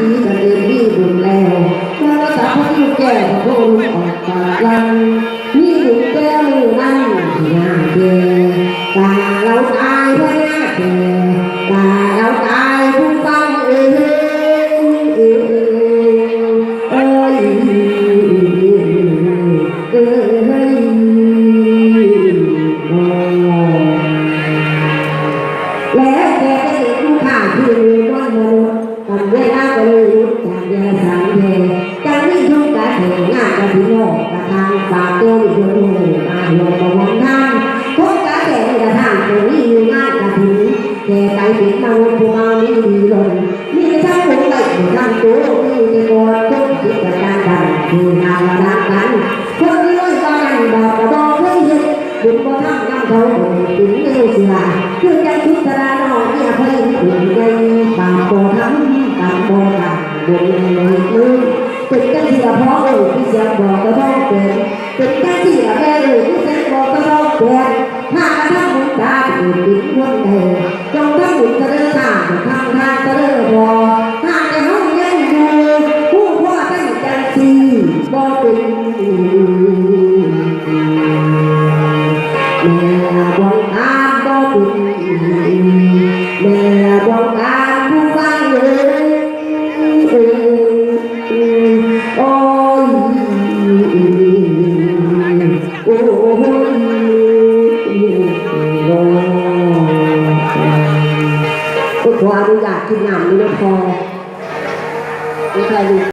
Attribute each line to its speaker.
Speaker 1: ดีกันเองที่บุญแล้วเมื่อสาวพระแก้วพระองค์ออกปากลังนี่บุญแก้วมือนั่งที่หน้าเกตาเราตายเพราะหน้าเกตาเราตายผู้ฟังเองเอ้ยเอ้ยเอ้ย เวลาก็เลยยุดจากเดียวสามเทจังนี่ทุกกะเถงานกะพิโนกะทางฝากตัวอยู่บนมืออาโยกะวันทางทุกกะเถงกะทางตัวนี้มีงานกะถึงแกไปเป็นมนุษย์ผู้มามีดีลงนี่ก็ทั้งหมดเลยทั้งตัวมีแต่บอดทุกจิตการดังคือนามรักกันคนนี้ร้อยตอนบอกกระบอกเพื่อยึดบุญบ่ทำเขาถึงเอวเสียคือจังทุกตราน้ บุญในมือเป็นจังที่ละพ่อเออที่เสียงบอกก็ต้องเป็นเป็นจังที่ละแม่เออที่เสียงบอกก็ต้องเป็นถ้ากระทำบุญตาเป็นดินคนเดียวจงทำบุญกระเดินทางทางทางกระเดินพอถ้าในห้องยังอยู่ผู้พ่อตั้งใจสีบ่เป็นแม่บอกตามก็เป็นแม่ ยขออนุญาตที่งานนี้นะพอไม่ใครดู